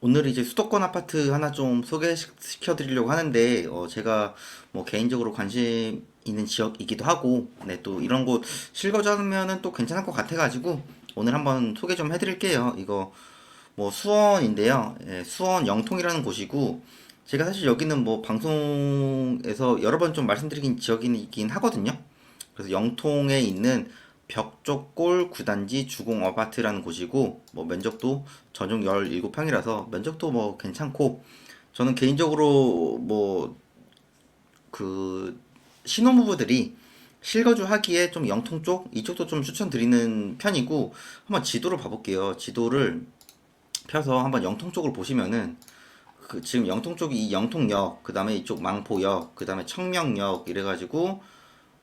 오늘 이제 수도권 아파트 하나 좀 소개시켜 드리려고 하는데, 어, 제가 뭐 개인적으로 관심 있는 지역이기도 하고, 네, 또 이런 곳 실거주하면은 또 괜찮을 것 같아 가지고, 오늘 한번 소개 좀 해드릴게요. 이거 뭐 수원인데요. 예, 수원 영통이라는 곳이고, 제가 사실 여기는 뭐 방송에서 여러 번 좀 말씀드린 지역이긴 하거든요. 그래서 영통에 있는 벽족골 구단지 주공 아파트라는 곳이고 뭐 면적도 전용 17평이라서 면적도 뭐 괜찮고 저는 개인적으로 뭐 그 신혼부부들이 실거주 하기에 좀 영통 쪽 이쪽도 좀 추천드리는 편이고 한번 지도를 봐볼게요. 지도를 펴서 한번 영통 쪽을 보시면은 그 지금 영통 쪽이 이 영통역 그 다음에 이쪽 망포역 그 다음에 청명역 이래가지고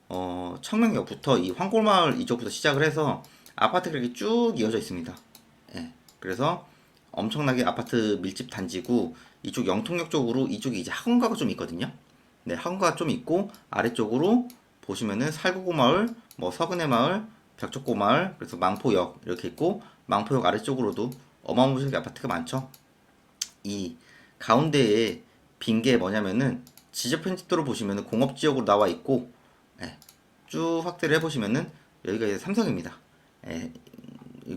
어, 청명역부터 이 황골마을 이쪽부터 시작을 해서 아파트가 이렇게 쭉 이어져 있습니다. 예. 그래서 엄청나게 아파트 밀집 단지고 이쪽 영통역 쪽으로 이쪽에 이제 학원가가 좀 있거든요. 네, 학원가가 좀 있고 아래쪽으로 보시면은 살구고 마을, 뭐 서근해 마을, 벽족고 마을, 그래서 망포역 이렇게 있고 망포역 아래쪽으로도 어마무시하게 아파트가 많죠. 이 가운데에 빈 게 뭐냐면은 지적 편집도로 보시면은 공업 지역으로 나와 있고 예, 쭉 확대를 해보시면은 여기가 이제 삼성입니다. 예,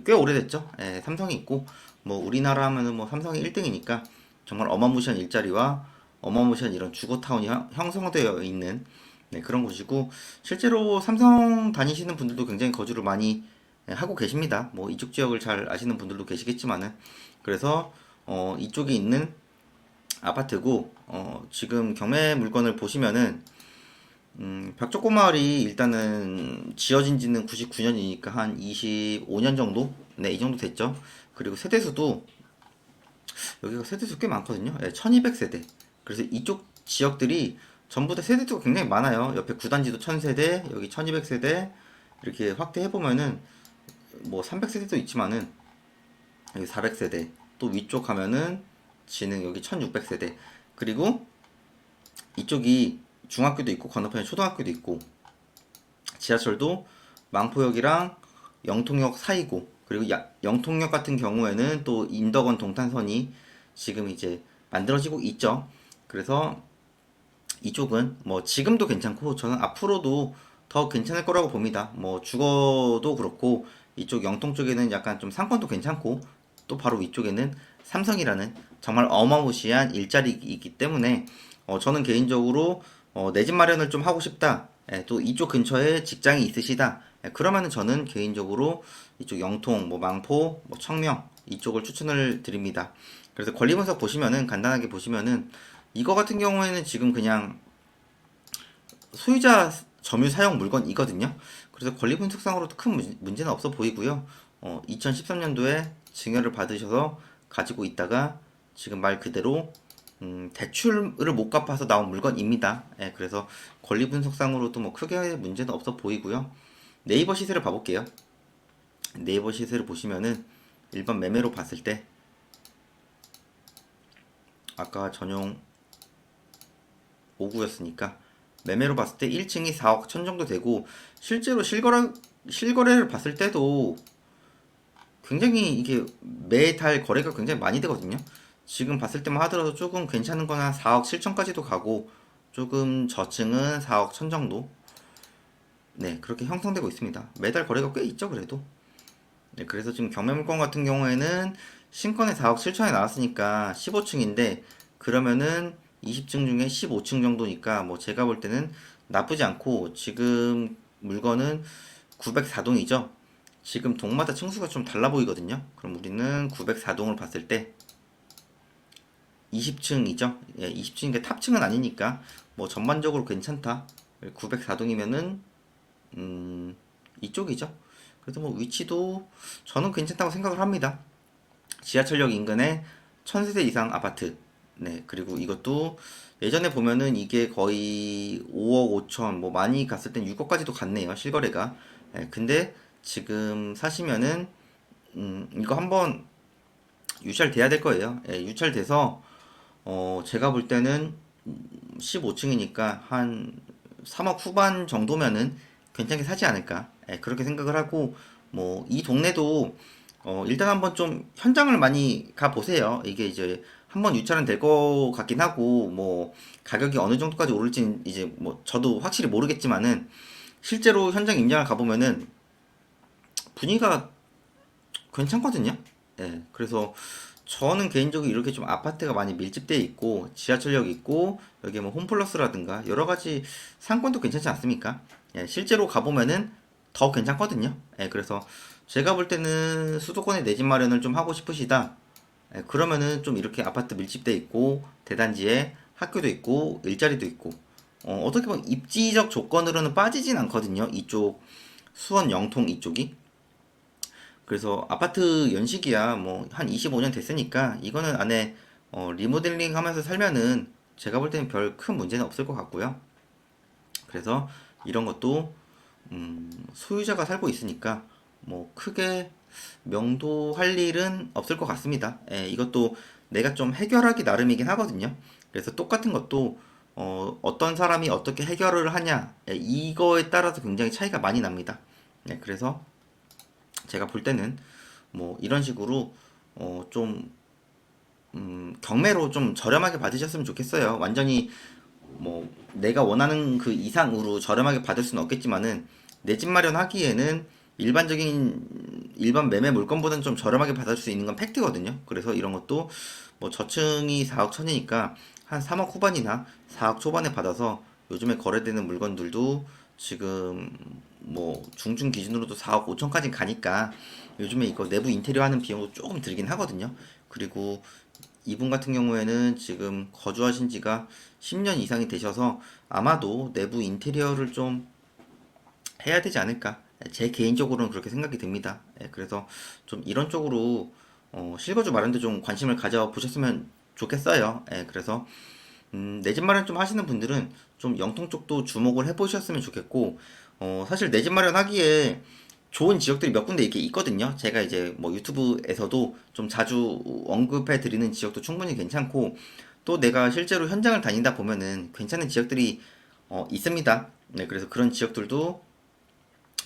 꽤 오래됐죠. 예, 삼성이 있고 뭐 우리나라 하면은 뭐 삼성이 1등이니까 정말 어마무시한 일자리와 어마무시한 이런 주거타운이 형- 형성되어 있는 네, 그런 곳이고 실제로 삼성 다니시는 분들도 굉장히 거주를 많이 예, 하고 계십니다. 뭐 이쪽 지역을 잘 아시는 분들도 계시겠지만은 그래서 어, 이쪽에 있는 아파트고 어, 지금 경매 물건을 보시면은 음, 벽족고 마을이 일단은 지어진 지는 99년이니까 한 25년 정도? 네, 이 정도 됐죠. 그리고 세대수도 여기가 세대수 꽤 많거든요. 예, 1200세대. 그래서 이쪽 지역들이 전부 다 세대수가 굉장히 많아요. 옆에 구단지도 1000세대, 여기 1200세대 이렇게 확대해 보면은 뭐 300세대도 있지만은 여기 400세대. 또 위쪽 가면은 지능 여기 1600세대. 그리고 이쪽이 중학교도 있고 건너편에 초등학교도 있고 지하철도 망포역이랑 영통역 사이고 그리고 야- 영통역 같은 경우에는 또 인덕원 동탄선이 지금 이제 만들어지고 있죠. 그래서 이쪽은 뭐 지금도 괜찮고 저는 앞으로도 더 괜찮을 거라고 봅니다. 뭐 주거도 그렇고 이쪽 영통 쪽에는 약간 좀 상권도 괜찮고 또 바로 위쪽에는 삼성이라는 정말 어마무시한 일자리이기 때문에 어, 저는 개인적으로 어, 내 집 마련을 좀 하고 싶다. 예, 또 이쪽 근처에 직장이 있으시다. 예, 그러면은 저는 개인적으로 이쪽 영통, 뭐 망포, 뭐 청명 이쪽을 추천을 드립니다. 그래서 권리 분석 보시면은 간단하게 보시면은 이거 같은 경우에는 지금 그냥 소유자 점유 사용 물건이거든요. 그래서 권리 분석상으로도 큰 문- 문제는 없어 보이고요. 어, 2013년도에 증여를 받으셔서 가지고 있다가 지금 말 그대로 음, 대출을 못 갚아서 나온 물건입니다. 예, 그래서 권리 분석상으로도 뭐 크게 문제는 없어 보이고요. 네이버 시세를 봐볼게요. 네이버 시세를 보시면은 일반 매매로 봤을 때 아까 전용 5구였으니까 매매로 봤을 때 1층이 4억 천 정도 되고 실제로 실거래 실거래를 봤을 때도 굉장히 이게 매달 거래가 굉장히 많이 되거든요. 지금 봤을 때만 하더라도 조금 괜찮은 건 한 4억 7천까지도 가고 조금 저층은 4억 천 정도 네 그렇게 형성되고 있습니다. 매달 거래가 꽤 있죠 그래도 네 그래서 지금 경매물건 같은 경우에는 신건에 4억 7천에 나왔으니까 15층인데 그러면은 20층 중에 15층 정도니까 뭐 제가 볼 때는 나쁘지 않고 지금 물건은 904동이죠. 지금 동마다 층수가 좀 달라 보이거든요. 그럼 우리는 904동을 봤을 때 20층이죠. 예, 20층인데 탑층은 아니니까 뭐 전반적으로 괜찮다. 904동이면은 음, 이쪽이죠. 그래서 뭐 위치도 저는 괜찮다고 생각을 합니다. 지하철역 인근에 1000세대 이상 아파트. 네, 그리고 이것도 예전에 보면은 이게 거의 5억 5천, 뭐 많이 갔을 땐 6억까지도 갔네요, 실거래가. 예, 근데 지금 사시면은, 음, 이거 한번 유찰돼야 될 거예요. 예, 유찰돼서, 어, 제가 볼 때는 15층이니까 한 3억 후반 정도면은 괜찮게 사지 않을까. 예, 그렇게 생각을 하고, 뭐, 이 동네도 어, 일단 한번 좀 현장을 많이 가 보세요. 이게 이제 한번 유찰은 될 것 같긴 하고 뭐 가격이 어느 정도까지 오를지는 이제 뭐 저도 확실히 모르겠지만은 실제로 현장 임장을 가 보면은 분위기가 괜찮거든요. 예. 그래서 저는 개인적으로 이렇게 좀 아파트가 많이 밀집되어 있고 지하철역 있고 여기 뭐 홈플러스라든가 여러 가지 상권도 괜찮지 않습니까? 예, 실제로 가보면은 더 괜찮거든요. 예, 그래서 제가 볼 때는 수도권에 내 집 마련을 좀 하고 싶으시다. 예, 그러면은 좀 이렇게 아파트 밀집돼 있고 대단지에 학교도 있고 일자리도 있고 어, 어떻게 보면 입지적 조건으로는 빠지진 않거든요. 이쪽 수원 영통 이쪽이 그래서 아파트 연식이야 뭐 한 25년 됐으니까 이거는 안에 어, 리모델링 하면서 살면은 제가 볼 때는 별 큰 문제는 없을 것 같고요. 그래서 이런 것도 음, 소유자가 살고 있으니까 뭐 크게 명도할 일은 없을 것 같습니다. 예, 이것도 내가 좀 해결하기 나름이긴 하거든요. 그래서 똑같은 것도 어, 어떤 사람이 어떻게 해결을 하냐 예, 이거에 따라서 굉장히 차이가 많이 납니다. 예, 그래서 제가 볼 때는 뭐 이런 식으로 어, 좀 음, 경매로 좀 저렴하게 받으셨으면 좋겠어요. 완전히 뭐 내가 원하는 그 이상으로 저렴하게 받을 수는 없겠지만은 내 집 마련하기에는 일반적인 일반 매매 물건보다는 좀 저렴하게 받을 수 있는 건 팩트거든요. 그래서 이런 것도 뭐 저층이 4억 천이니까 한 3억 후반이나 4억 초반에 받아서 요즘에 거래되는 물건들도 지금 뭐 중증 기준으로도 4억 5천까지 가니까 요즘에 이거 내부 인테리어 하는 비용도 조금 들긴 하거든요. 그리고 이분 같은 경우에는 지금 거주하신 지가 10년 이상이 되셔서 아마도 내부 인테리어를 좀 해야 되지 않을까. 제 개인적으로는 그렇게 생각이 듭니다. 예, 그래서 좀 이런 쪽으로 어, 실거주 마련도 좀 관심을 가져 보셨으면 좋겠어요. 예, 그래서 음, 내 집 마련 좀 하시는 분들은 좀 영통 쪽도 주목을 해보셨으면 좋겠고, 어, 사실 내 집 마련하기에 좋은 지역들이 몇 군데 이렇게 있거든요. 제가 이제 뭐 유튜브에서도 좀 자주 언급해 드리는 지역도 충분히 괜찮고, 또 내가 실제로 현장을 다니다 보면은 괜찮은 지역들이 어, 있습니다. 네, 그래서 그런 지역들도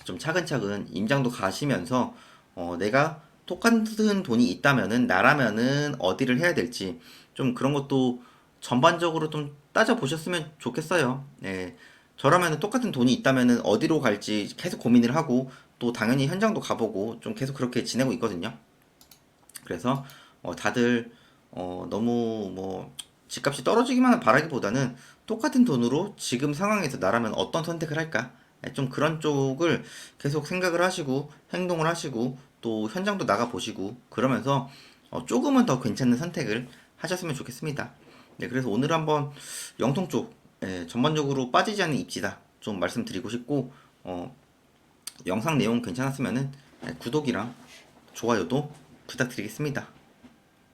좀 차근차근 임장도 가시면서 어, 내가 똑같은 돈이 있다면은 나라면은 어디를 해야 될지 좀 그런 것도 전반적으로 좀 따져 보셨으면 좋겠어요. 네. 저라면은 똑같은 돈이 있다면은 어디로 갈지 계속 고민을 하고 또 당연히 현장도 가보고 좀 계속 그렇게 지내고 있거든요. 그래서 어, 다들 어, 너무 뭐 집값이 떨어지기만 바라기보다는 똑같은 돈으로 지금 상황에서 나라면 어떤 선택을 할까? 네, 좀 그런 쪽을 계속 생각을 하시고 행동을 하시고 또 현장도 나가 보시고 그러면서 어, 조금은 더 괜찮은 선택을 하셨으면 좋겠습니다. 네, 그래서 오늘 한번 영통 쪽 예, 전반적으로 빠지지 않는 입지다 좀 말씀드리고 싶고 어, 영상 내용 괜찮았으면은 예, 구독이랑 좋아요도 부탁드리겠습니다.